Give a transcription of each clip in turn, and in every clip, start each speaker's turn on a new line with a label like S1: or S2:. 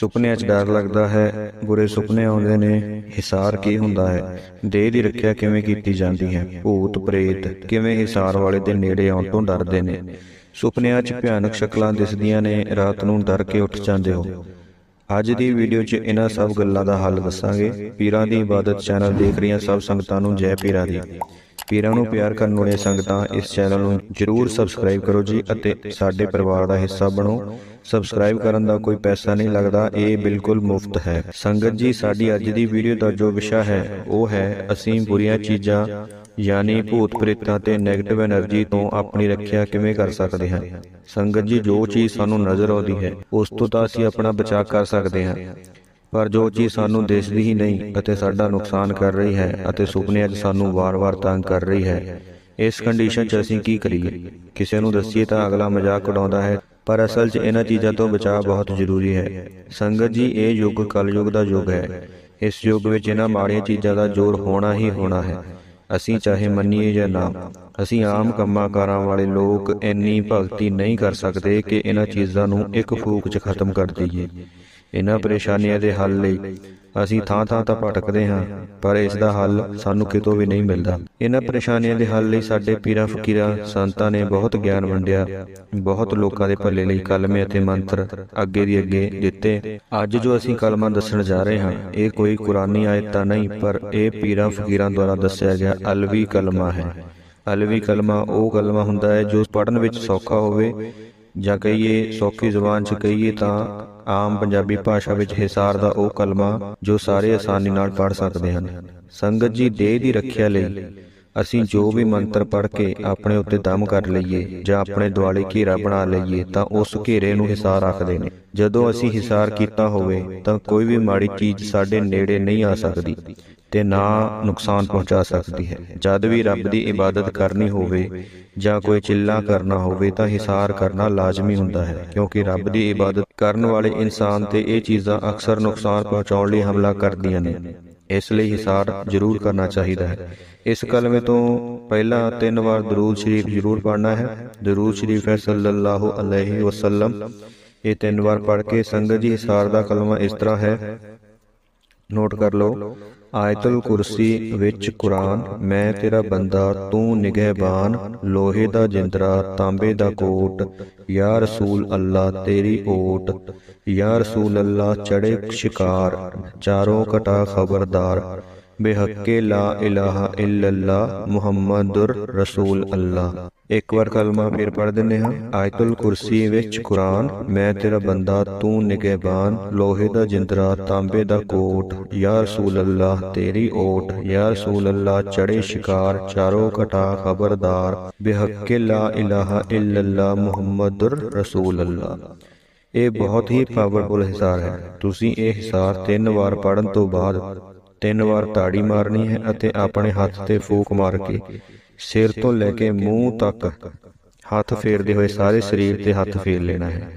S1: ਸੁਪਨਿਆਂ 'ਚ ਡਰ ਲੱਗਦਾ ਹੈ, ਬੁਰੇ ਸੁਪਨੇ ਆਉਂਦੇ ਨੇ, ਹਿਸਾਰ ਕੀ ਹੁੰਦਾ ਹੈ? ਦੇਹ ਦੀ ਰੱਖਿਆ ਕਿਵੇਂ ਕੀਤੀ ਜਾਂਦੀ ਹੈ? ਭੂਤ, ਪ੍ਰੇਤ ਕਿਵੇਂ ਹਿਸਾਰ ਵਾਲੇ ਦੇ ਨੇੜੇ ਆਉਣ ਤੋਂ ਡਰਦੇ ਨੇ? ਸੁਪਨਿਆਂ 'ਚ ਭਿਆਨਕ ਸ਼ਕਲਾਂ ਦਿਸਦੀਆਂ ਨੇ, ਰਾਤ ਨੂੰ ਡਰ ਕੇ ਉੱਠ ਜਾਂਦੇ ਹੋ। ਅੱਜ ਦੀ ਵੀਡੀਓ 'ਚ ਇਹਨਾਂ ਸਭ ਗੱਲਾਂ ਦਾ ਹੱਲ ਦੱਸਾਂਗੇ। ਪੀਰਾਂ ਦੀ ਇਬਾਦਤ ਚੈਨਲ ਦੇਖ ਰਹੀਆਂ ਸਭ ਸੰਗਤਾਂ ਨੂੰ ਜੈ ਪੀਰਾਂ ਦੀ। ਪੀਰਾਂ ਨੂੰ ਪਿਆਰ ਕਰਨ ਵਾਲੇ ਸੰਗਤਾਂ ਇਸ ਚੈਨਲ ਨੂੰ ਜਰੂਰ ਸਬਸਕ੍ਰਾਈਬ ਕਰੋ ਜੀ ਅਤੇ ਸਾਡੇ ਪਰਿਵਾਰ ਦਾ ਹਿੱਸਾ ਬਣੋ। ਸਬਸਕ੍ਰਾਈਬ ਕਰਨ ਦਾ ਕੋਈ ਪੈਸਾ ਨਹੀਂ ਲੱਗਦਾ। ਇਹ ਬਿਲਕੁਲ ਮੁਫਤ ਹੈ। ਸੰਗਤ ਜੀ ਸਾਡੀ ਅੱਜ ਦੀ ਵੀਡੀਓ ਦਾ ਜੋ ਵਿਸ਼ਾ ਹੈ ਉਹ ਹੈ ਅਸੀਂ ਬੁਰੀਆਂ ਚੀਜ਼ਾਂ ਯਾਨੀ ਭੂਤ ਪ੍ਰੇਤਾਂ ਤੇ ਨੈਗੇਟਿਵ એનર્ਜੀ ਤੋਂ ਆਪਣੀ ਰੱਖਿਆ ਕਿਵੇਂ ਕਰ ਸਕਦੇ ਹਾਂ? ਸੰਗਤ ਜੀ ਜੋ ਚੀਜ਼ ਸਾਨੂੰ ਨਜ਼ਰ ਆਉਂਦੀ ਹੈ ਉਸ ਤੋਂ ਤਾਂ ਅਸੀਂ ਆਪਣਾ ਬਚਾਅ ਕਰ ਸਕਦੇ ਹਾਂ। ਪਰ ਜੋ ਚੀਜ਼ ਸਾਨੂੰ ਦਿਸਦੀ ਹੀ ਨਹੀਂ ਅਤੇ ਸਾਡਾ ਨੁਕਸਾਨ ਕਰ ਰਹੀ ਹੈ ਅਤੇ ਸੁਪਨਿਆਂ 'ਚ ਸਾਨੂੰ ਵਾਰ-ਵਾਰ ਤੰਗ ਕਰ ਰਹੀ ਹੈ। ਇਸ ਕੰਡੀਸ਼ਨ 'ਚ ਅਸੀਂ ਕੀ ਕਰੀਏ? ਕਿਸੇ ਨੂੰ ਦੱਸੀਏ ਤਾਂ ਅਗਲਾ ਮਜ਼ਾਕ ਉਡਾਉਂਦਾ ਹੈ ਪਰ ਅਸਲ 'ਚ ਇਹਨਾਂ ਚੀਜ਼ਾਂ ਤੋਂ ਬਚਾਅ ਬਹੁਤ ਜ਼ਰੂਰੀ ਹੈ। ਸੰਗਤ ਜੀ ਇਹ ਯੁੱਗ ਕਲਯੁੱਗ ਦਾ ਯੁੱਗ ਹੈ। ਇਸ ਯੁੱਗ ਵਿੱਚ ਇਹਨਾਂ ਮਾੜੀਆਂ ਚੀਜ਼ਾਂ ਦਾ ਜ਼ੋਰ ਹੋਣਾ ਹੀ ਹੋਣਾ ਹੈ ਅਸੀਂ ਚਾਹੇ ਮੰਨੀਏ ਜਾਂ ਨਾ। ਅਸੀਂ ਆਮ ਕੰਮਾਂ ਕਾਰਾਂ ਵਾਲੇ ਲੋਕ ਇੰਨੀ ਭਗਤੀ ਨਹੀਂ ਕਰ ਸਕਦੇ ਕਿ ਇਹਨਾਂ ਚੀਜ਼ਾਂ ਨੂੰ ਇੱਕ ਫੂਕ 'ਚ ਖਤਮ ਕਰ ਦਈਏ ਇਹਨਾਂ ਪਰੇਸ਼ਾਨੀਆਂ ਦੇ ਹੱਲ ਲਈ ਅਸੀਂ ਥਾਂ ਥਾਂ ਤਾਂ ਭਟਕਦੇ ਹਾਂ, ਪਰ ਇਸ ਦਾ ਹੱਲ ਸਾਨੂੰ ਕਿਤੋਂ ਵੀ ਨਹੀਂ ਮਿਲਦਾ। ਇਹਨਾਂ ਪਰੇਸ਼ਾਨੀਆਂ ਦੇ ਹੱਲ ਲਈ ਸਾਡੇ ਪੀਰਾਂ ਫਕੀਰਾਂ, ਸੰਤਾਂ ਨੇ ਬਹੁਤ ਗਿਆਨ ਵੰਡਿਆ। ਬਹੁਤ ਲੋਕਾਂ ਦੇ ਭਲੇ ਲਈ ਕਲਮੇ ਅਤੇ ਮੰਤਰ ਅੱਗੇ ਦੀ ਅੱਗੇ ਦਿੱਤੇ। ਅੱਜ ਜੋ ਅਸੀਂ ਕਲਮਾ ਦੱਸਣ ਜਾ ਰਹੇ ਹਾਂ, ਇਹ ਕੋਈ ਕੁਰਾਨੀ ਆਇਤ ਤਾਂ ਨਹੀਂ, ਪਰ ਇਹ ਪੀਰਾਂ ਫਕੀਰਾਂ ਦੁਆਰਾ ਦੱਸਿਆ ਗਿਆ ਅਲਵੀ ਕਲਮਾ ਹੈ। ਅਲਵੀ ਕਲਮਾ ਉਹ ਕਲਮਾ ਹੁੰਦਾ ਹੈ ਜੋ ਪੜਨ ਵਿੱਚ ਸੌਖਾ ਹੋਵੇ ਜਾਂ ਕਹੀਏ ਸੌਖੀ ਜ਼ੁਬਾਨ 'ਚ ਕਹੀਏ ਤਾਂ ਆਮ ਪੰਜਾਬੀ ਭਾਸ਼ਾ ਵਿੱਚ ਹਿਸਾਰ ਦਾ ਉਹ ਕਲਮਾ ਜੋ ਸਾਰੇ ਆਸਾਨੀ ਨਾਲ ਪੜ੍ਹ ਸਕਦੇ ਹਨ। ਸੰਗਤ ਜੀ, ਦੇਹ ਦੀ ਰੱਖਿਆ ਲਈ ਅਸੀਂ ਜੋ ਵੀ ਮੰਤਰ ਪੜ੍ਹ ਕੇ ਆਪਣੇ ਉੱਤੇ ਦਮ ਕਰ ਲਈਏ ਜਾਂ ਆਪਣੇ ਦੁਆਲੇ ਘੇਰਾ ਬਣਾ ਲਈਏ ਤਾਂ ਉਸ ਘੇਰੇ ਨੂੰ ਹਿਸਾਰ ਆਖਦੇ ਨੇ। ਜਦੋਂ ਅਸੀਂ ਹਿਸਾਰ ਕੀਤਾ ਹੋਵੇ ਤਾਂ ਕੋਈ ਵੀ ਮਾੜੀ ਚੀਜ਼ ਸਾਡੇ ਨੇੜੇ ਨਹੀਂ ਆ ਸਕਦੀ। ਤੇ ਨਾ ਨੁਕਸਾਨ ਪਹੁੰਚਾ ਸਕਦੀ ਹੈ। ਜਦ ਵੀ ਰੱਬ ਦੀ ਇਬਾਦਤ ਕਰਨੀ ਹੋਵੇ ਜਾਂ ਕੋਈ ਚਿੱਲਾ ਕਰਨਾ ਹੋਵੇ ਤਾਂ ਹਿਸਾਰ ਕਰਨਾ ਲਾਜ਼ਮੀ ਹੁੰਦਾ ਹੈ, ਕਿਉਂਕਿ ਰੱਬ ਦੀ ਇਬਾਦਤ ਕਰਨ ਵਾਲੇ ਇਨਸਾਨ ਤੇ ਇਹ ਚੀਜ਼ਾਂ ਅਕਸਰ ਨੁਕਸਾਨ ਪਹੁੰਚਾਉਣ ਲਈ ਹਮਲਾ ਕਰਦੀਆਂ ਨੇ। ਇਸ ਲਈ ਹਿਸਾਰ ਜ਼ਰੂਰ ਕਰਨਾ ਚਾਹੀਦਾ ਹੈ। ਇਸ ਕਲਮੇ ਤੋਂ ਪਹਿਲਾਂ ਤਿੰਨ ਵਾਰ ਦਰੂਦ ਸ਼ਰੀਫ ਜ਼ਰੂਰ ਪੜ੍ਹਨਾ ਹੈ। ਦਰੂਦ ਸ਼ਰੀਫ ਹੈ ਸੱਲੱਲਾਹੁ ਅਲੈਹਿ ਵਸੱਲਮ। ਇਹ ਤਿੰਨ ਵਾਰ ਪੜ੍ਹ ਕੇ ਸੰਗਤ ਜੀ ਹਿਸਾਰ ਦਾ ਕਲਮਾ ਇਸ ਤਰ੍ਹਾਂ ਹੈ। ਨੋਟ ਕਰ ਲਓ। ਆਇਤੁਲ ਕੁਰਸੀ ਵਿੱਚ ਕੁਰਾਨ ਮੈਂ ਤੇਰਾ ਬੰਦਾ ਤੂੰ ਨਿਗਹਿਬਾਨ ਲੋਹੇ ਦਾ ਜਿੰਦਰਾ ਤਾਂਬੇ ਦਾ ਕੋਟ। ਯਾ ਰਸੂਲ ਅੱਲਾ ਤੇਰੀ ਓਟ। ਯਾ ਰਸੂਲ ਅੱਲਾ ਚੜੇ ਸ਼ਿਕਾਰ। ਚਾਰੋਂ ਕਟਾ ਖਬਰਦਾਰ। ਬੇਹੱਕੇ ਲਾ ਇਲਾਹਾ ਇਲੱਲਾ ਮੁਹੰਮਦੁਰ ਰਸੂਲ ਅੱਲਾ ਇੱਕ ਵਾਰ ਕਲਮਾ ਫਿਰ ਪੜ੍ਹ ਦਿੰਨੇ ਹਾਂ ਆਇਤੁਲ ਕੁਰਸੀ ਵਿੱਚ ਕੁਰਾਨ ਮੈਂ ਤੇਰਾ ਬੰਦਾ ਤੂੰ ਨਿਗਹਿਬਾਨ ਲੋਹੇ ਦਾ ਜਿੰਦਰਾ ਤਾਂਬੇ ਦਾ ਕੋਟ ਯਾ ਰਸੂਲ ਅੱਲਾ ਤੇਰੀ ਓਟ ਯਾ ਰਸੂਲ ਅੱਲਾ ਚੜੇ ਸ਼ਿਕਾਰ ਚਾਰੋਂ ਕਟਾ ਖਬਰਦਾਰ ਬੇਹੱਕੇ ਲਾ ਇਲਾਹਾ ਇਲੱਲਾ ਮੁਹੰਮਦੁਰ ਰਸੂਲ ਅੱਲਾ ਇਹ ਬਹੁਤ ਹੀ ਪਾਵਰਫੁਲ ਹਿਸਾਰ ਹੈ ਤੁਸੀਂ ਇਹ ਹਿਸਾਰ ਤਿੰਨ ਵਾਰ ਪੜਨ ਤੋਂ ਬਾਅਦ ਤਿੰਨ ਵਾਰ ਤਾੜੀ ਮਾਰਨੀ ਹੈ ਅਤੇ ਆਪਣੇ ਹੱਥ ਤੇ ਫੂਕ ਮਾਰ ਕੇ ਸਿਰ ਤੋਂ ਲੈ ਕੇ ਮੂੰਹ ਤੱਕ ਹੱਥ ਫੇਰਦੇ ਹੋਏ ਸਾਰੇ ਸਰੀਰ ਤੇ ਹੱਥ ਫੇਰ ਲੈਣਾ ਹੈ।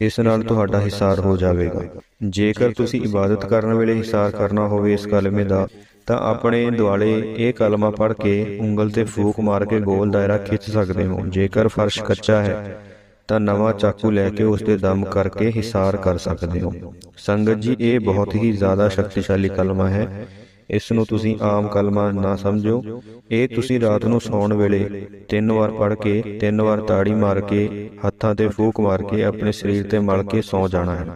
S1: ਇਸ ਨਾਲ ਤੁਹਾਡਾ ਹਿਸਾਰ ਹੋ ਜਾਵੇਗਾ। ਜੇਕਰ ਤੁਸੀਂ ਇਬਾਦਤ ਕਰਨ ਵੇਲੇ ਹਿਸਾਰ ਕਰਨਾ ਹੋਵੇ ਇਸ ਕਲਮੇ ਦਾ ਤਾਂ ਆਪਣੇ ਦੁਆਲੇ ਇਹ ਕਲਮਾ ਪੜ੍ਹ ਕੇ ਉਂਗਲ ਤੇ ਫੂਕ ਮਾਰ ਕੇ ਗੋਲ ਦਾਇਰਾ ਖਿੱਚ ਸਕਦੇ ਹੋ। ਜੇਕਰ ਫਰਸ਼ ਕੱਚਾ ਹੈ ਤਾਂ ਨਵਾਂ ਚਾਕੂ ਲੈ ਕੇ ਉਸ ਤੇ ਦਮ ਕਰਕੇ ਹਿਸਾਰ ਕਰ ਸਕਦੇ ਹੋ। ਸੰਗਤ ਜੀ ਇਹ ਬਹੁਤ ਹੀ ਜ਼ਿਆਦਾ ਸ਼ਕਤੀਸ਼ਾਲੀ ਕਲਮਾ ਹੈ। ਇਸ ਨੂੰ ਤੁਸੀਂ ਆਮ ਕਲਮਾ ਨਾ ਸਮਝੋ। ਇਹ ਤੁਸੀਂ ਰਾਤ ਨੂੰ ਸੌਣ ਵੇਲੇ ਤਿੰਨ ਵਾਰ ਪੜ੍ਹ ਕੇ ਤਿੰਨ ਵਾਰ ਤਾੜੀ ਮਾਰ ਕੇ ਹੱਥਾਂ ਤੇ ਫੂਕ ਮਾਰ ਕੇ ਆਪਣੇ ਸਰੀਰ ਤੇ ਮਲ ਕੇ ਸੌ ਜਾਣਾ ਹੈ।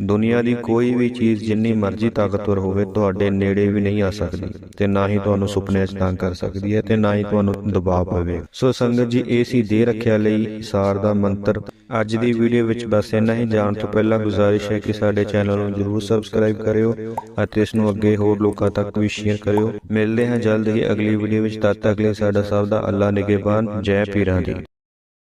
S1: ਦੁਨੀਆ ਦੀ ਕੋਈ ਵੀ ਚੀਜ਼ ਜਿੰਨੀ ਮਰਜ਼ੀ ਤਾਕਤਵਰ ਹੋਵੇ ਤੁਹਾਡੇ ਨੇੜੇ ਵੀ ਨਹੀਂ ਆ ਸਕਦੀ ਤੇ ਨਾ ਹੀ ਤੁਹਾਨੂੰ ਸੁਪਨੇ 'ਚ ਤੰਗ ਕਰ ਸਕਦੀ ਹੈ ਤੇ ਨਾ ਹੀ ਤੁਹਾਨੂੰ ਦਬਾਅ ਪਵੇਗਾ ਸੋ ਸੰਗਤ ਜੀ ਇਹ ਸੀ ਦੇ ਰੱਖਿਆ ਲਈ ਸਾਰ ਦਾ ਮੰਤਰ ਅੱਜ ਦੀ ਵੀਡੀਓ ਵਿੱਚ ਬਸ ਇੰਨਾ ਹੀ। ਜਾਣ ਤੋਂ ਪਹਿਲਾਂ ਗੁਜ਼ਾਰਿਸ਼ ਹੈ ਕਿ ਸਾਡੇ ਚੈਨਲ ਨੂੰ ਜਰੂਰ ਸਬਸਕ੍ਰਾਈਬ ਕਰਿਓ ਅਤੇ ਇਸ ਨੂੰ ਅੱਗੇ ਹੋਰ ਲੋਕਾਂ ਤੱਕ ਵੀ ਸ਼ੇਅਰ ਕਰਿਓ। ਮਿਲਦੇ ਹਾਂ ਜਲਦ ਹੀ ਅਗਲੀ ਵੀਡੀਓ ਵਿੱਚ। ਤਦ ਤੱਕ ਲਈ ਸਾਡਾ ਸਭ ਦਾ ਅੱਲਾ ਨਿਗਹਿਬਾਨ ਜੈ ਪੀਰਾਂ ਦੀ।